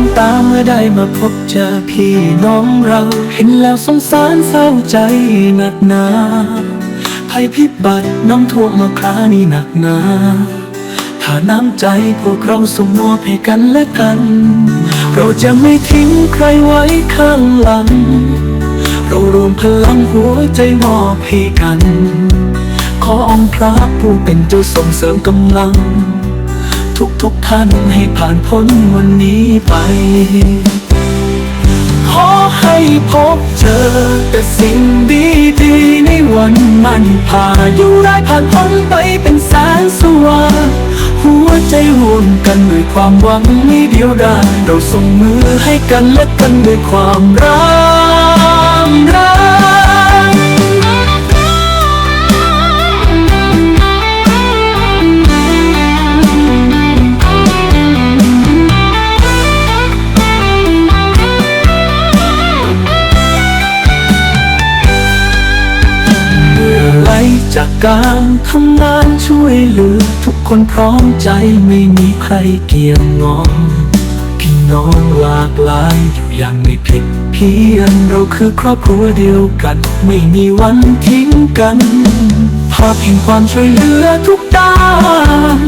ำตาเมื่อได้มาพบเจอพี่น้องเรา เห็นแล้วสงสารเศร้าใจหนักหนาภัยพิบัติน้ำท่วมมาครานี้หนักหนาถ้าน้ำใจพวกเราสมมอบให้กันและกัน เราจะไม่ทิ้งใครไว้ข้างหลัง เรารวมพลังหัวใจมอบให้กัน ขอองค์พระผู้เป็นเจ้าส่งเสริมกำลัง ทุกทุกๆท่านให้ผ่านพ้นวันนี้ไป ขอให้พบเจอแต่สิ่งดีๆในวันมันพาอยุร้ายผ่านพ้นไปเป็นแสงสว่างหัวใจรวมกันด้วยความหวังไม่เดียวดายเราส่งมือให้กันและกันด้วยความรักรัก จากการทำงานช่วยเหลือ ทุกคนพร้อมใจไม่มีใครเกี่ยงงอนพี่น้องหลากหลายอยู่อย่างไม่ผิดเพี้ยนเราคือครอบครัวเดียวกัน ไม่มีวันทิ้งกันภาพแห่งความช่วยเหลือทุกด้าน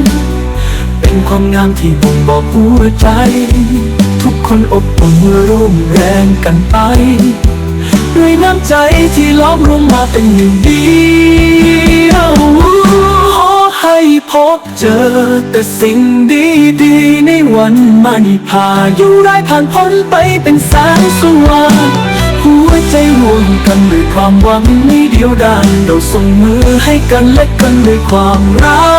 เป็นความงามที่บ่งบอกหัวใจ ทุกคนอบอุ่นร่วมแรงกันไป ด้วยน้ำใจที่ล้อมรวมมาเป็นหนึ่งเดียวขอให้พบเจอแต่สิ่งดีๆในวันมันพายุร้ายผ่านพ้นไปเป็นแสงสว่างหัวใจรวมกันด้วยความหวังไม่เดียวดายเราส่งมือให้กันและกันด้วยความรัก